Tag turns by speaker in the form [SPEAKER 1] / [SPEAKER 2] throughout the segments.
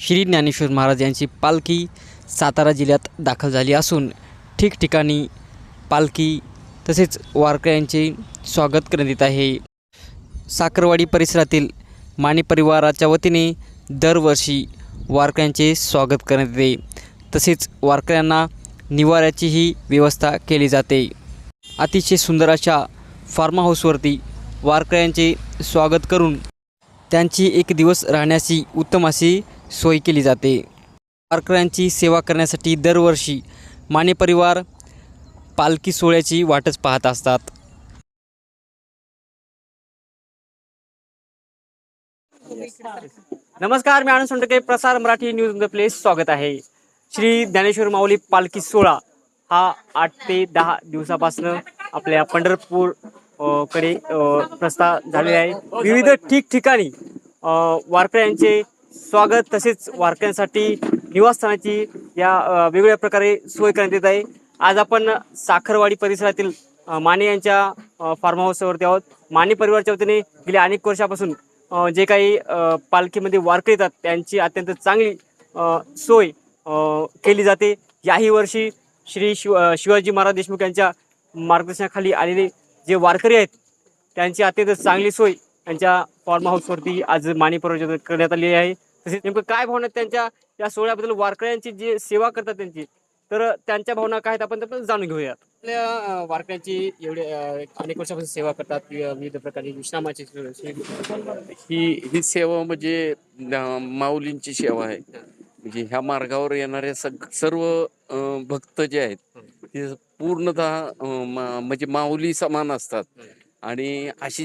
[SPEAKER 1] श्री ज्ञानेश्वर महाराज यांची पालखी सातारा जिल्ह्यात दाखल झाली असून ठिकठिकाणी पालखी तसेच वारकऱ्यांचे स्वागत करण्यात येत आहे. साखरवाडी परिसरातील माने परिवाराच्या वतीने दरवर्षी वारकऱ्यांचे स्वागत करण्यात येते. तसेच वारकऱ्यांना निवाऱ्याचीही व्यवस्था केली जाते. अतिशय सुंदर अशा फार्म हाऊसवरती वारकऱ्यांचे स्वागत करून त्यांची एक दिवस राहण्याची उत्तम अशी सोय केली जाते. वारकऱ्यांची सेवा करण्यासाठी दरवर्षी माने परिवार पालखी सोहळ्याची वाटच पाहत असतात. नमस्कार मी आनंद सोंडके प्रसार मराठी न्यूज द प्लेस स्वागत आहे. श्री ज्ञानेश्वर माऊली पालखी सोहळा हा आठ ते दहा दिवसापासून आपल्या पंढरपूरकडे अ, झालेला आहे. विविध ठिकठिकाणी वारकऱ्यांचे स्वागत. तसेच वारकऱ्यांसाठी निवासस्थानाची या वेगवेगळ्या प्रकारे सोय करण्यात येत आहे. आज आपण साखरवाडी परिसरातील माने यांच्या फार्म हाऊसवरती आहोत. माने परिवारच्या वतीने गेल्या अनेक वर्षापासून जे काही पालखीमध्ये वारकरी येतात त्यांची अत्यंत चांगली सोय केली जाते. याही वर्षी श्री शिव शिवाजी महाराज देशमुख यांच्या मार्गदर्शनाखाली आलेले जे वारकरी आहेत त्यांची अत्यंत चांगली सोय त्यांच्या फार्म हाऊसवरती आज माने परिवाराच्या करण्यात आली आहे. तसेच नेमकं काय भावना त्यांच्या या सोहळ्याबद्दल? वारकऱ्यांची जी सेवा करतात त्यांची तर त्यांच्या भावना काय आहेत आपण त्या जाणून घेऊयात. आपल्या वारकऱ्यांची एवढे अनेक वर्षापासून सेवा करतात. विविध प्रकारची विश्रामाची
[SPEAKER 2] ही ही सेवा म्हणजे माऊलींची सेवा आहे. म्हणजे ह्या मार्गावर येणारे सर्व भक्त जे आहेत ते पूर्णतः म्हणजे माऊली समान असतात. आणि अशी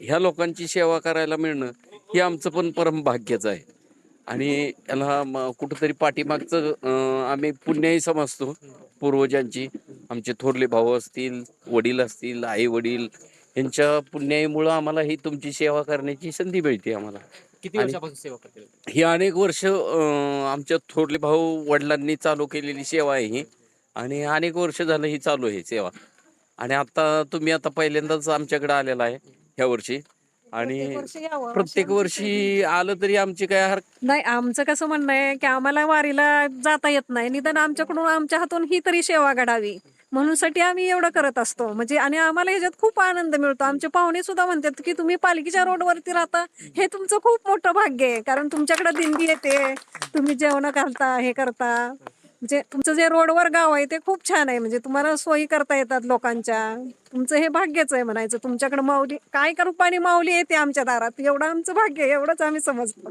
[SPEAKER 2] ह्या लोकांची सेवा करायला मिळणं हे आमचं पण परम भाग्यच आहे. आणि याला कुठंतरी पाठीमागचं आम्ही पुण्याही समजतो पूर्वजांची. आमचे थोरले भाऊ असतील वडील असतील आई वडील यांच्या पुण्याईमुळं आम्हाला ही तुमची सेवा करण्याची संधी मिळते आम्हाला.
[SPEAKER 1] किती वर्षापासून सेवा करतात
[SPEAKER 2] ही अनेक वर्ष आमच्या थोरले भाऊ वडिलांनी चालू केलेली सेवा आहे ही. आणि अनेक वर्ष झालं ही चालू आहे सेवा. आणि आता तुम्ही आता पहिल्यांदाच आमच्याकडे आलेला आहे ह्या वर्षी. आणि
[SPEAKER 3] प्रत्येक वर्षी
[SPEAKER 2] आलं तरी आमची काय हर
[SPEAKER 3] नाही आमचं कसं म्हणणं आहे की आम्हाला वारीला जाता येत नाही. निदान आमच्याकडून आमच्या हातून ही तरी सेवा घडावी. म्हणून साठी आम्ही एवढं करत असतो. म्हणजे आणि आम्हाला ह्याच्यात खूप आनंद मिळतो. आमचे पाहुणे सुद्धा म्हणतात की तुम्ही पालखीच्या रोडवरती राहता. हे तुमचं खूप मोठं भाग्य आहे. कारण तुमच्याकडे दिंडी येते. तुम्ही जेवण घालता हे करता. म्हणजे तुमचं जे रोडवर गाव आहे ते खूप छान आहे. म्हणजे तुम्हाला सोयी करता येतात लोकांच्या. तुमचं हे भाग्यच आहे म्हणायचं. तुमच्याकडे माऊली काय का रूपाने माऊली येते आमच्या दारात? एवढं आमचं भाग्य आहे एवढंच आम्ही समजतो.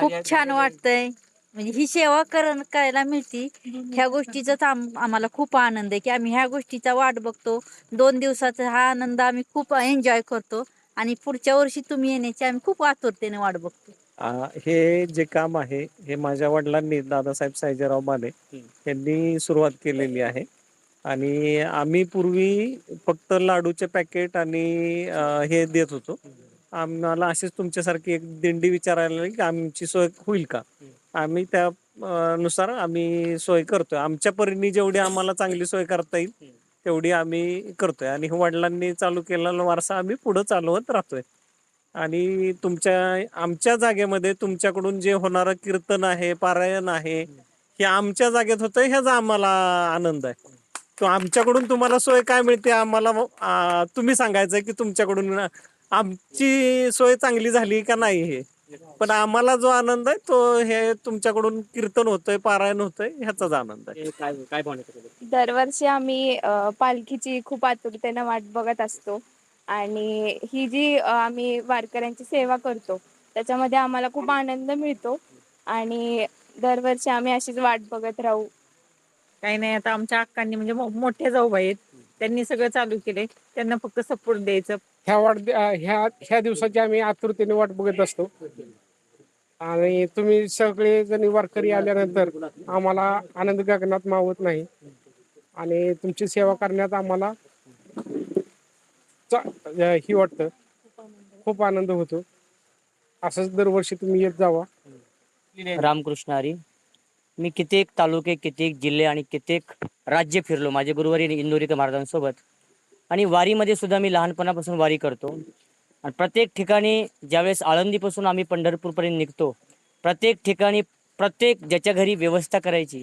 [SPEAKER 4] खूप छान. वाटतंय. म्हणजे ही सेवा कर करायला मिळती. ह्या गोष्टीचाच आम आम्हाला खूप आनंद आहे की आम्ही ह्या गोष्टीचा वाट बघतो. दोन दिवसाचा हा आनंद आम्ही खूप एन्जॉय करतो. आणि पुढच्या वर्षी तुम्ही येण्याची आम्ही खूप आतुरतेने वाट बघतो.
[SPEAKER 5] आ, हे जे काम आहे हे माझ्या वडिलांनी दादासाहेब सायजेराव माने यांनी सुरुवात केलेली आहे. आणि आम्ही पूर्वी फक्त लाडूचे पॅकेट आणि अ, हे देत होतो. आम्हाला अशीच तुमच्यासारखी एक दिंडी विचारायला लागली की आमची सोय होईल का? आम्ही त्या अ, नुसार आम्ही सोय करतोय. आमच्या परीने जेवढी आम्हाला चांगली सोय करता येईल तेवढी आम्ही करतोय. आणि वडिलांनी चालू केलेला वारसा आम्ही पुढे चालवत राहतोय. आणि तुमच्या आमच्या जागेमध्ये तुमच्याकडून जे होणारं कीर्तन आहे पारायण आहे हे आमच्या जागेत होतं ह्याचा आम्हाला आनंद आहे. तो आमच्याकडून तुम्हाला सोय काय मिळते? आम्हाला आ, तुम्ही सांगायचं की तुमच्याकडून आमची सोय चांगली झाली का नाही हे? पण आम्हाला जो आनंद आहे तो हे तुमच्याकडून कीर्तन होतंय पारायण होतंय ह्याचाच आनंद आहे.
[SPEAKER 1] काय काय?
[SPEAKER 6] दरवर्षी आम्ही पालखीची खूप आतुरतेनं वाट बघत असतो. आणि ही जी आम्ही वारकऱ्यांची सेवा करतो त्याच्यामध्ये आम्हाला खूप आनंद मिळतो आणि दरवर्षी आम्ही अशीच वाट बघत राहू.
[SPEAKER 7] काही नाही आता आमच्या अक्कांनी म्हणजे मो- मोठे जाऊ आहेत त्यांनी सगळं चालू केले त्यांना फक्त सपोर्ट द्यायचं.
[SPEAKER 8] ह्या वाट ह्या ह्या दिवसाची आम्ही आतुरतेने वाट बघत असतो. आणि तुम्ही सगळे जण वारकरी आल्यानंतर आम्हाला आनंद गगनात मावत नाही. आणि तुमची सेवा करण्यात आम्हाला चा- ही वाटतं. खूप आनंद होतो. असंच दरवर्षी तुम्ही येत जावा.
[SPEAKER 9] रामकृष्ण हरी मी कित्येक तालुके कित्येक जिल्हे आणि कित्येक राज्य फिरलो माझे गुरुवारी इंदोरीकर महाराजांसोबत. आणि वारीमध्ये सुद्धा मी लहानपणापासून वारी करतो. आणि प्रत्येक ठिकाणी ज्यावेळेस आळंदीपासून आम्ही पंढरपूरपर्यंत निघतो प्रत्येक ठिकाणी प्रत्येक ज्याच्या घरी व्यवस्था करायची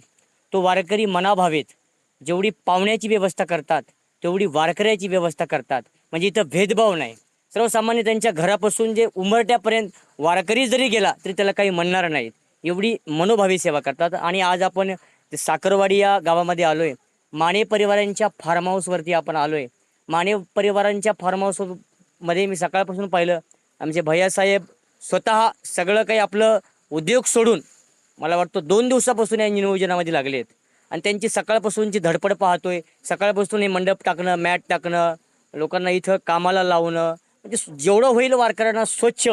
[SPEAKER 9] तो वारकरी मनाभावेत. जेवढी पाहुण्याची व्यवस्था करतात तेवढी वारकऱ्याची व्यवस्था करतात. म्हणजे इथं भेदभाव नाही. सर्वसामान्य त्यांच्या घरापासून जे उमरट्यापर्यंत वारकरी जरी गेला तरी त्याला काही म्हणणार नाहीत. एवढी मनोभावी सेवा करतात. आणि आज आपण साखरवाडी या गावामध्ये आलोय. माने परिवारांच्या फार्म हाऊसवरती आपण आलोय. माने परिवारांच्या फार्म हाऊसमध्ये मी सकाळपासून पाहिलं आमचे भैयासाहेब स्वतः सगळं काही आपलं उद्योग सोडून मला वाटतं दोन दिवसापासून या नियोजनामध्ये लागले आहेत आणि त्यांची सकाळपासूनची धडपड पाहतोय. सकाळपासून हे मंडप टाकणं मॅट टाकणं लोकांना इथं कामाला लावणं म्हणजे जेवढं होईल वारकऱ्यांना स्वच्छ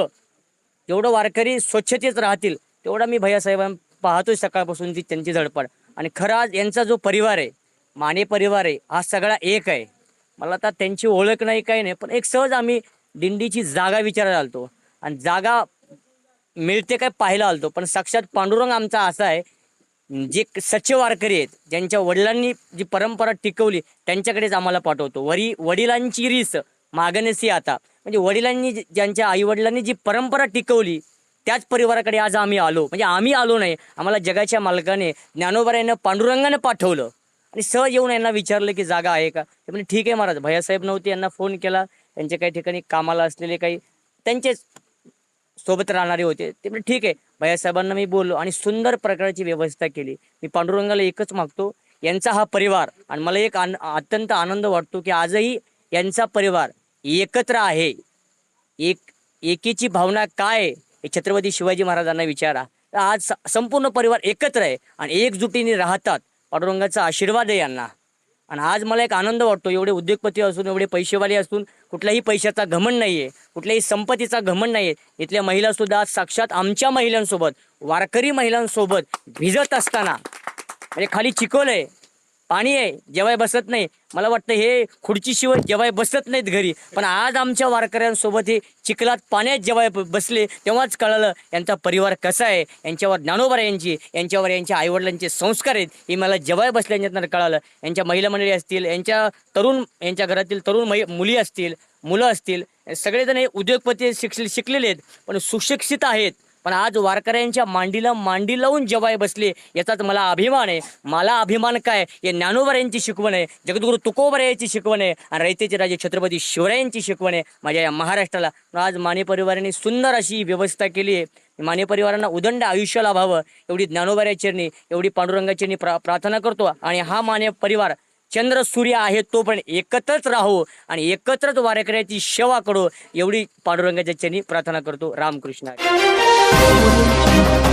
[SPEAKER 9] जेवढं वारकरी स्वच्छतेत राहतील तेवढा मी भैयासाहेबां पाहतोय सकाळपासूनची त्यांची धडपड आणि खरा यांचा जो परिवार आहे माने परिवार आहे हा सगळा एक आहे. मला आता त्यांची ओळख नाही काही नाही पण एक सहज आम्ही दिंडीची जागा विचारायला आलतो. आणि जागा मिळते काय पाहायला आलतो पण साक्षात पांडुरंग आमचा असा आहे जे सच्चे वारकरी आहेत ज्यांच्या वडिलांनी जी परंपरा टिकवली त्यांच्याकडेच आम्हाला पाठवतो. वरी वडिलांची रीस मागणसी आता. म्हणजे वडिलांनी ज्यांच्या आईवडिलांनी जी परंपरा टिकवली त्याच परिवाराकडे आज आम्ही आलो. म्हणजे आम्ही आलो नाही आम्हाला जगाच्या मालकाने ज्ञानोबरायानं पांडुरंगाने पाठवलं. आणि सहज येऊन यांना विचारलं की जागा आहे का? ते म्हणजे ठीक आहे महाराज भैयासाहेब नव्हते यांना फोन केला. त्यांच्या काही ठिकाणी कामाला असलेले काही त्यांचेच सोबत राहणारे होते. ते म्हणजे ठीक आहे भैया साहेबांना मी बोललो आणि सुंदर प्रकारची व्यवस्था केली. मी पांडुरंगाला एकच मागतो यांचा हा परिवार. आणि मला एक आन अत्यंत आनंद वाटतो की आजही यांचा परिवार एकत्र आहे. एक एकीची भावना काय आहे हे छत्रपती शिवाजी महाराजांना विचारा. तर आज संपूर्ण परिवार एकत्र आहे आणि एकजुटीने राहतात. पांडुरंगाचा आशीर्वाद आहे यांना. आणि आज मला एक आनंद वाटतो एवढे उद्योगपती असून एवढे पैसेवाले असून कुठल्याही पैशाचा घमंड नाहीये कुठल्याही संपत्तीचा घमंड नाहीये. इथल्या महिला सुद्धा आज साक्षात आमच्या महिलांसोबत वारकरी महिलांसोबत भिजत असताना म्हणजे खाली चिकोल आहे. पाणी आहे जेवाय बसत नाही. मला वाटतं हे खुर्चीशिवाय जेवाय बसत नाहीत घरी. पण आज आमच्या वारकऱ्यांसोबत हे चिखलात पाण्यात जेवाय बसले तेव्हाच कळलं यांचा परिवार कसा आहे यांच्यावर ज्ञानोबा यांची यांच्यावर यांच्या आईवडिलांचे संस्कार आहेत हे मला जेवाय बसल्यानंतर कळालं. यांच्या महिला मंडळी असतील यांच्या तरुण यांच्या घरातील तरुण महि मुली असतील मुलं असतील सगळेजण हे उद्योगपती शिक्ष शिकलेले आहेत पण सुशिक्षित आहेत. पण आज वारकऱ्यांच्या मांडीला मांडी लावून जेवाय बसले याचाच मला अभिमान आहे. मला अभिमान काय? हे ज्ञानोबा यांची शिकवण आहे जगद्गुरु तुकोबर यांची शिकवण आहे आणि रयतेचे राजे छत्रपती शिवरायांची शिकवण आहे माझ्या या महाराष्ट्राला. आज माने परिवाराने सुंदर अशी व्यवस्था केली आहे. माने परिवारांना उदंड आयुष्य लाभावं एवढी ज्ञानोबाऱ्या चरणी एवढी पांडुरंगा चरणी प्रा प्रार्थना करतो आणि हा माने परिवार चंद्र सूर्य आहे तो पण एकत्रच राहू आणि एकत्रच वारकऱ्याची सेवा करू एवढी पांडुरंगाच्या चरणी प्रार्थना करतो रामकृष्ण. 我问的